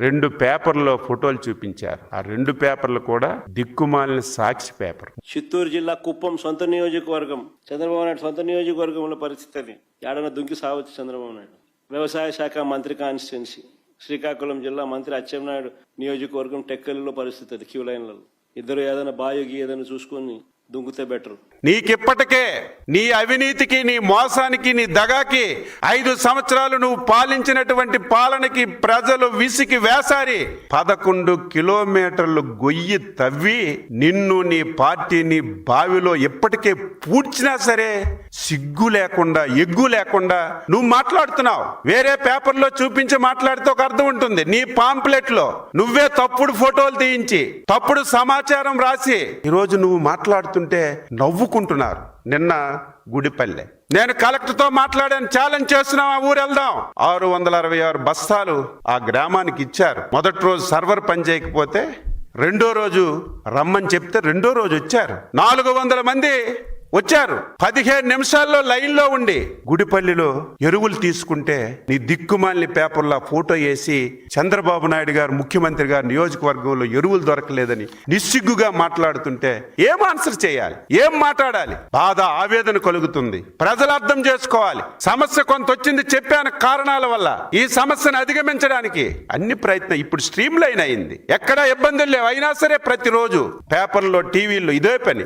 రెండు పేపర్లో ఫోటోలు చూపించారు. ఆ రెండు పేపర్లు కూడా దిక్కుమాలిన సాక్షి పేపర్. చిత్తూరు జిల్లా కుప్పం సొంత నియోజకవర్గం. చంద్రబాబు నాయుడు సొంత నియోజకవర్గంలో పరిస్థితి అది. ఏడన దుంకి సావచ్చు చంద్రబాబు నాయుడు. వ్యవసాయ శాఖ మంత్రి కాన్స్టిట్యున్సీ. శ్రీకాకుళం జిల్లా మంత్రి అచ్చెన్నాయుడు నియోజకవర్గం టెక్కలిలో పరిస్థితి అది క్యూ లైన్లలో. ఇద్దరు ఏదైనా బాయోగి ఏదైనా చూసుకొని దుంగితే బెటర్ నీకిప్పటికే నీ అవినీతికి నీ మోసానికి నీ దగాకి ఐదు సంవత్సరాలు నువ్వు పాలించినటువంటి పాలనకి ప్రజలు విసికి వేసారి. పదకొండు కిలోమీటర్లు గొయ్యి తవ్వి నిన్ను నీ పార్టీని బావిలో ఎప్పటికే పూడ్చినా సరే సిగ్గు లేకుండా ఎగ్గు లేకుండా నువ్వు మాట్లాడుతున్నావు. వేరే పేపర్లో చూపించి మాట్లాడితే ఒక అర్థం ఉంటుంది. నీ పాంప్లెట్లో నువ్వే తప్పుడు ఫోటోలు తీయించి తప్పుడు సమాచారం రాసి ఈరోజు నువ్వు మాట్లాడుతుంటే నవ్వుకుంటున్నారు. నిన్న గుడిపల్లె. నేను కలెక్టర్తో మాట్లాడాను ఛాలెంజ్ చేస్తున్నాం ఆ ఊరు వెళ్దాం. ఆరు వందల అరవై ఆరు బస్తాలు ఆ గ్రామానికి ఇచ్చారు. మొదటి రోజు సర్వర్ పని చేయకపోతే రెండో రోజు రమ్మని చెప్తే రెండో రోజు వచ్చారు. నాలుగు వందల మంది వచ్చారు. పదిహేను నిమిషాల్లో లైన్లో ఉండి గుడిపల్లిలో ఎరువులు తీసుకుంటే నీ దిక్కుమాలిని పేపర్లో ఫోటో వేసి చంద్రబాబు నాయుడు గారు ముఖ్యమంత్రి గారు నియోజకవర్గంలో ఎరువులు దొరకలేదని నిస్సిగ్గుగా మాట్లాడుతుంటే ఏం ఆన్సర్ చేయాలి? ఏం మాట్లాడాలి? బాధ ఆవేదన కలుగుతుంది. ప్రజలు అర్థం చేసుకోవాలి. సమస్య కొంత వచ్చింది చెప్పాను కారణాల వల్ల. ఈ సమస్యను అధిగమించడానికి అన్ని ప్రయత్నం ఇప్పుడు స్ట్రీమ్ లైన్ అయింది. ఎక్కడా ఇబ్బందులు లేవు. అయినా సరే ప్రతిరోజు పేపర్లో టీవీల్లో ఇదే పని.